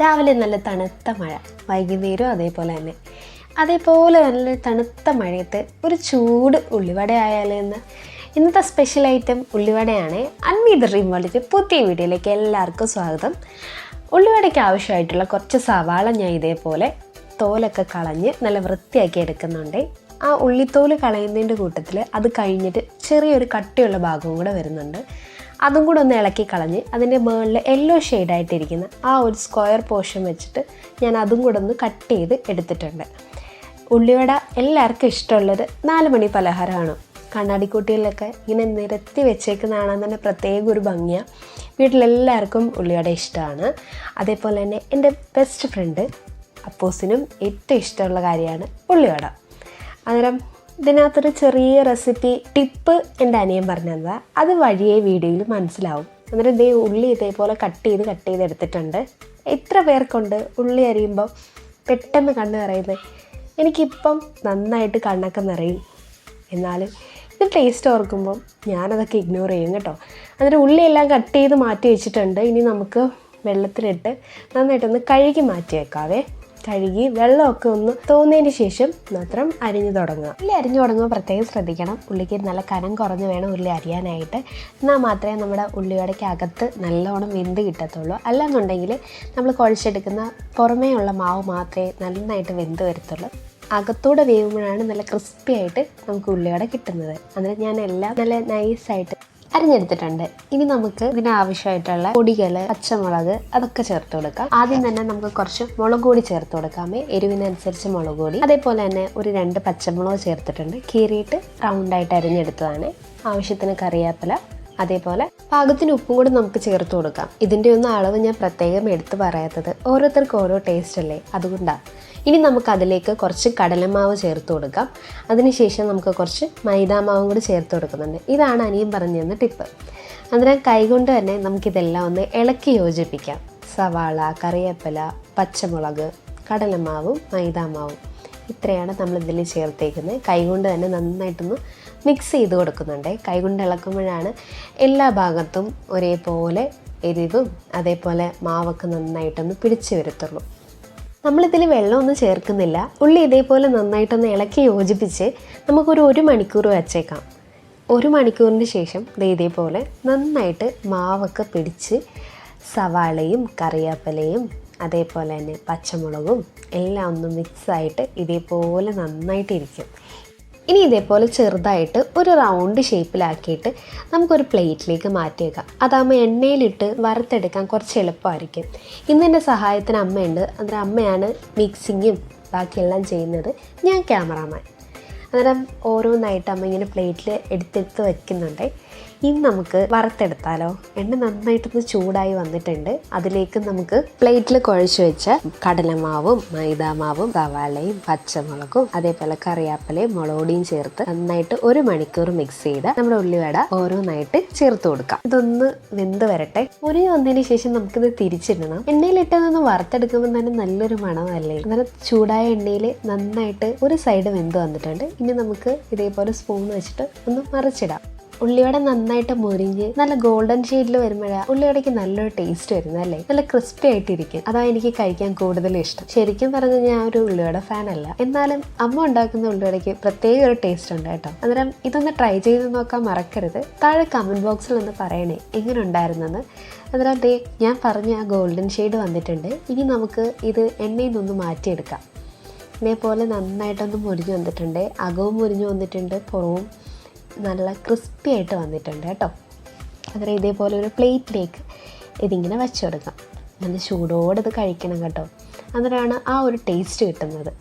രാവിലെ നല്ല തണുത്ത മഴ വൈകുന്നേരം അതേപോലെ തന്നെ. അതേപോലെ നല്ല തണുത്ത മഴയത്ത് ഒരു ചൂട് ഉള്ളിവട ആയാലെന്ന് ഇന്നത്തെ സ്പെഷ്യൽ ഐറ്റം ഉള്ളിവടയാണ് അൺമീത് ഡ്രീം വേൾഡിന്റെ പുതിയ വീഡിയോയിലേക്ക് എല്ലാവർക്കും സ്വാഗതം. ഉള്ളിവടയ്ക്ക് ആവശ്യമായിട്ടുള്ള കുറച്ച് സവാള ഞാൻ ഇതേപോലെ തോലൊക്കെ കളഞ്ഞ് നല്ല വൃത്തിയാക്കി എടുക്കുന്നുണ്ട്. ആ ഉള്ളിത്തോൽ കളയുന്നതിന്റെ കൂട്ടത്തിൽ അത് കഴിഞ്ഞിട്ട് ചെറിയൊരു കട്ടിയുള്ള ഭാഗവും കൂടെ വരുന്നുണ്ട്. അതും കൂടെ ഒന്ന് ഇളക്കി കളഞ്ഞ് അതിന്റെ മുകളിൽ യെല്ലോ ഷെയ്ഡായിട്ടിരിക്കുന്ന ആ ഒരു സ്ക്വയർ പോർഷൻ വെച്ചിട്ട് ഞാൻ അതും കൂടെ ഒന്ന് കട്ട് ചെയ്ത് എടുത്തിട്ടുണ്ട്. ഉള്ളിവട എല്ലാവർക്കും ഇഷ്ടമുള്ളൊരു നാല് മണി പലഹാരമാണ്. കണ്ണാടിക്കുട്ടികളിലൊക്കെ ഇങ്ങനെ നിരത്തി വെച്ചേക്കുന്ന കാണാൻ തന്നെ പ്രത്യേക ഒരു ഭംഗിയാണ് വീട്ടിലെല്ലാവർക്കും ഉള്ളിവട ഇഷ്ടമാണ്. അതേപോലെ തന്നെ എന്റെ ബെസ്റ്റ് ഫ്രണ്ട് അപ്പോസിനും ഏറ്റവും ഇഷ്ടമുള്ള കാര്യമാണ് ഉള്ളിവട. അന്നേരം ഇതിനകത്തൊരു ചെറിയ റെസിപ്പി ടിപ്പ് എന്റെ അനിയൻ പറഞ്ഞു തന്നതാ അത് വഴിയേ വീഡിയോയിൽ മനസ്സിലാവും. അന്നേരം ഇതേ ഉള്ളി ഇതേപോലെ കട്ട് ചെയ്ത് കട്ട് ചെയ്ത് എടുത്തിട്ടുണ്ട്. എത്ര പേർക്കുണ്ട്? ഉള്ളി അരിയുമ്പോൾ പെട്ടെന്ന് കണ്ണ് നിറയുന്നത്. എനിക്കിപ്പം നന്നായിട്ട് കണ്ണൊക്കെ നിറയും. എന്നാലും ഇത് ടേസ്റ്റ് ഓർക്കുമ്പം ഞാനതൊക്കെ ഇഗ്നോർ ചെയ്യും കേട്ടോ. അന്നേരം ഉള്ളിയെല്ലാം കട്ട് ചെയ്ത് മാറ്റി വെച്ചിട്ടുണ്ട്. ഇനി നമുക്ക് വെള്ളത്തിലിട്ട് നന്നായിട്ടൊന്ന് കഴുകി മാറ്റി വെക്കാവേ കഴുകി വെള്ളമൊക്കെ ഒന്ന് തോന്നിയതിന് ശേഷം മാത്രം അരിഞ്ഞു തുടങ്ങുക ഉള്ളി അരിഞ്ഞു തുടങ്ങുമ്പോൾ പ്രത്യേകം ശ്രദ്ധിക്കണം. ഉള്ളിക്ക് നല്ല കനം കുറഞ്ഞ് വേണം ഉള്ളി അരിയാനായിട്ട്. എന്നാൽ മാത്രമേ നമ്മുടെ ഉള്ളിയോടയ്ക്കകത്ത് നല്ലോണം വെന്ത് കിട്ടത്തുള്ളൂ. അല്ലാന്നുണ്ടെങ്കിൽ നമ്മൾ കുഴച്ചെടുക്കുന്ന പുറമേ ഉള്ള മാവ് മാത്രമേ നന്നായിട്ട് വെന്ത് വരത്തുള്ളൂ. അകത്തൂടെ വേവുമ്പോഴാണ് നല്ല ക്രിസ്പി ആയിട്ട് നമുക്ക് ഉള്ളിയോടെ കിട്ടുന്നത്. അന്നേരം ഞാൻ എല്ലാം നല്ല നൈസായിട്ട് അരിഞ്ഞെടുത്തിട്ടുണ്ട്. ഇനി നമുക്ക് ഇതിനാവശ്യമായിട്ടുള്ള പൊടികൾ പച്ചമുളക് അതൊക്കെ ചേർത്ത് കൊടുക്കാം. ആദ്യം തന്നെ നമുക്ക് കുറച്ച് മുളക് പൊടി ചേർത്ത് കൊടുക്കാമേ. എരിവിനനുസരിച്ച് മുളക് പൊടി. അതേപോലെ തന്നെ ഒരു രണ്ട് പച്ചമുളക് ചേർത്തിട്ടുണ്ട്. കീറിയിട്ട് റൗണ്ടായിട്ട് അരിഞ്ഞെടുത്തതാണ്. ആവശ്യത്തിന് കറിവേപ്പില അതേപോലെ പാകത്തിന് ഉപ്പും കൂടി നമുക്ക് ചേർത്ത് കൊടുക്കാം. ഇതിന്റെ ഒന്നും അളവ് ഞാൻ പ്രത്യേകം എടുത്തു പറയാത്തത്. ഓരോരുത്തർക്കും ഓരോ ടേസ്റ്റ് അല്ലേ? അതുകൊണ്ടാണ് ഇനി നമുക്ക് അതിലേക്ക് കുറച്ച് കടലമാവ് ചേർത്ത് കൊടുക്കാം. അതിനുശേഷം നമുക്ക് കുറച്ച് മൈദാമാവും കൂടി ചേർത്ത് കൊടുക്കുന്നുണ്ട്. ഇതാണ് അനിയൻ പറഞ്ഞു തന്ന ടിപ്പ്. അന്നേരം കൈകൊണ്ട് തന്നെ നമുക്കിതെല്ലാം ഒന്ന് ഇളക്കി യോജിപ്പിക്കാം. സവാള കറിവേപ്പില പച്ചമുളക് കടലമാവും മൈദാമാവും. ഇത്രയാണ് നമ്മൾ ഇതിൽ ചേർത്തേക്കുന്നത്. കൈകൊണ്ട് തന്നെ നന്നായിട്ടൊന്ന് മിക്സ് ചെയ്ത് കൊടുക്കുന്നുണ്ട്. കൈകൊണ്ട് ഇളക്കുമ്പോഴാണ് എല്ലാ ഭാഗത്തും ഒരേപോലെ എരിവും അതേപോലെ മാവൊക്കെ നന്നായിട്ടൊന്ന് പിടിച്ചു വരത്തുള്ളൂ. നമ്മളിതിൽ വെള്ളമൊന്നും ചേർക്കുന്നില്ല. ഉള്ളി ഇതേപോലെ നന്നായിട്ടൊന്ന് ഇളക്കി യോജിപ്പിച്ച് നമുക്കൊരു ഒരു മണിക്കൂർ വച്ചേക്കാം. ഒരു മണിക്കൂറിന് ശേഷം ഇതേപോലെ നന്നായിട്ട് മാവൊക്കെ പിടിച്ച് സവാളയും കറിവേപ്പിലയും അതേപോലെ തന്നെ പച്ചമുളകും എല്ലാം ഒന്ന് മിക്സായിട്ട് ഇതേപോലെ നന്നായിട്ട് ഇരിക്കും ഇനി ഇതേപോലെ ചെറുതായിട്ട് ഒരു റൗണ്ട് ഷേപ്പിലാക്കിയിട്ട് നമുക്കൊരു പ്ലേറ്റിലേക്ക് മാറ്റി വെക്കാം അതാകുമ്പോൾ എണ്ണയിലിട്ട് വറുത്തെടുക്കാൻ കുറച്ച് എളുപ്പമായിരിക്കും. ഇന്ന് എന്റെ സഹായത്തിന് അമ്മയുണ്ട്. അന്നേരം അമ്മയാണ് മിക്സിങ്ങും ബാക്കിയെല്ലാം ചെയ്യുന്നത്. ഞാൻ ക്യാമറാമാൻ അന്നേരം ഓരോന്നായിട്ട് അമ്മ ഇങ്ങനെ പ്ലേറ്റിൽ എടുത്തെടുത്ത് വെക്കുന്നുണ്ട്. ഇനി നമുക്ക് വറുത്തെടുത്താലോ? എണ്ണ നന്നായിട്ടൊന്ന് ചൂടായി വന്നിട്ടുണ്ട്. അതിലേക്ക് നമുക്ക് പ്ലേറ്റിൽ കുഴച്ച് വെച്ച കടലമാവും മൈദാമാവും സവാളയും പച്ചമുളകും അതേപോലെ കറിവേപ്പിലയും മുളകൊടിയും ചേർത്ത് നന്നായിട്ട് ഒരു മണിക്കൂർ മിക്സ് ചെയ്ത് നമ്മുടെ ഉള്ളിവട ഓരോന്നായിട്ട് ചേർത്ത് കൊടുക്കാം. ഇതൊന്ന് വെന്ത് വരട്ടെ. ഒരു വന്നതിന് ശേഷം നമുക്കിത് തിരിച്ചിടണം. എണ്ണയിലിട്ടതൊന്ന് വറുത്തെടുക്കുമ്പോൾ തന്നെ നല്ലൊരു മണമല്ലേ? അന്നേരം ചൂടായ എണ്ണയിൽ നന്നായിട്ട് ഒരു സൈഡ് വെന്ത് വന്നിട്ടുണ്ട്. ഇനി നമുക്ക് ഇതേപോലെ സ്പൂൺ വെച്ചിട്ട് ഒന്ന് മറിച്ചിടാം. ഉള്ളിവട നന്നായിട്ട് മുരിഞ്ഞ് നല്ല ഗോൾഡൻ ഷെയ്ഡിൽ വരുമ്പോഴാണ് ഉള്ളിവടയ്ക്ക് നല്ലൊരു ടേസ്റ്റ് വരുന്നത് അല്ലേ? നല്ല ക്രിസ്പി ആയിട്ടിരിക്കും. അതാ എനിക്ക് കഴിക്കാൻ കൂടുതൽ ഇഷ്ടം. ശരിക്കും പറഞ്ഞ ഞാൻ ഒരു ഉള്ളിവട ഫാൻ അല്ല. എന്നാലും അമ്മ ഉണ്ടാക്കുന്ന ഉള്ളിവടയ്ക്ക് പ്രത്യേക ഒരു ടേസ്റ്റ് ഉണ്ട് കേട്ടോ. അന്നേരം ഇതൊന്ന് ട്രൈ ചെയ്ത് നോക്കാൻ മറക്കരുത്. താഴെ കമന്റ് ബോക്സിൽ ഒന്ന് പറയണേ എങ്ങനെ ഉണ്ടായിരുന്നെന്ന്. അന്നേരം ദേ ഞാൻ പറഞ്ഞ ആ ഗോൾഡൻ ഷെയ്ഡ് വന്നിട്ടുണ്ട്. ഇനി നമുക്ക് ഇത് എണ്ണയിൽ നിന്നൊന്ന് മാറ്റിയെടുക്കാം. ഇതേപോലെ നന്നായിട്ടൊന്ന് മുരിഞ്ഞു വന്നിട്ടുണ്ട്. അകവും മുരിഞ്ഞു വന്നിട്ടുണ്ട് പുറവും നല്ല ക്രിസ്പി ആയിട്ട് വന്നിട്ടുണ്ട് കേട്ടോ. അന്നേരം ഇതേപോലെ ഒരു പ്ലേറ്റിലേക്ക് ഇതിങ്ങനെ വെച്ച് കൊടുക്കാം. നല്ല ചൂടോടെ ഇത് കഴിക്കണം കേട്ടോ. അന്നേരമാണ് ആ ഒരു ടേസ്റ്റ് കിട്ടുന്നത്.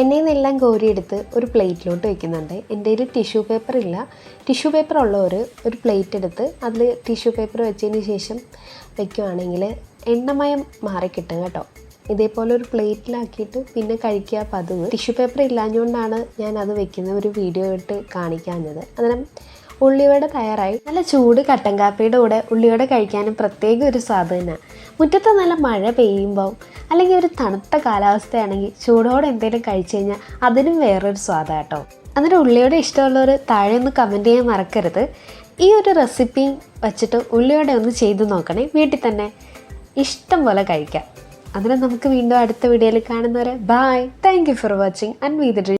എന്നെ നിന്നെല്ലാം കോരിയെടുത്ത് ഒരു പ്ലേറ്റിലോട്ട് വെക്കുന്നുണ്ട്. എന്റെ കയ്യിൽ ടിഷ്യൂ പേപ്പർ ഇല്ല. ടിഷ്യൂ പേപ്പർ ഉള്ളവർ ഒരു പ്ലേറ്റ് എടുത്ത് അതിൽ ടിഷ്യൂ പേപ്പർ വെച്ചതിന് ശേഷം വെക്കുവാണെങ്കിൽ എണ്ണമയം മാറിക്കിട്ടും കേട്ടോ. ഇതേപോലെ ഒരു പ്ലേറ്റിലാക്കിയിട്ട് പിന്നെ കഴിക്കുക പതിവ്. ടിഷ്യൂ പേപ്പർ ഇല്ലാഞ്ഞുകൊണ്ടാണ് ഞാൻ അത് വെക്കുന്ന ഒരു വീഡിയോ ഇട്ട് കാണിക്കാഞ്ഞത്. അന്നേരം ഉള്ളിവട തയ്യാറായി. നല്ല ചൂട് കട്ടൻ കാപ്പിയുടെ കൂടെ ഉള്ളിവട കഴിക്കാനും പ്രത്യേക ഒരു സ്വാദ് തന്നെയാണ് മുറ്റത്ത് നല്ല മഴ പെയ്യുമ്പോൾ അല്ലെങ്കിൽ ഒരു തണുത്ത കാലാവസ്ഥയാണെങ്കിൽ ചൂടോടെ എന്തെങ്കിലും കഴിച്ചു കഴിഞ്ഞാൽ അതിനും വേറൊരു സ്വാദാണ് കേട്ടോ. അന്നേരം ഉള്ളിയുടെ ഇഷ്ടമുള്ളവർ താഴെ ഒന്ന് കമന്റ് ചെയ്യാൻ മറക്കരുത്. ഈ ഒരു റെസിപ്പി വച്ചിട്ട് ഉള്ളിയോടെ ഒന്ന് ചെയ്തു നോക്കണേ. വീട്ടിൽ തന്നെ ഇഷ്ടം പോലെ കഴിക്കാം. അതിന് നമുക്ക് വീണ്ടും അടുത്ത വീഡിയോയിൽ കാണുന്നവരെ bye thank you for watching Anveeth dream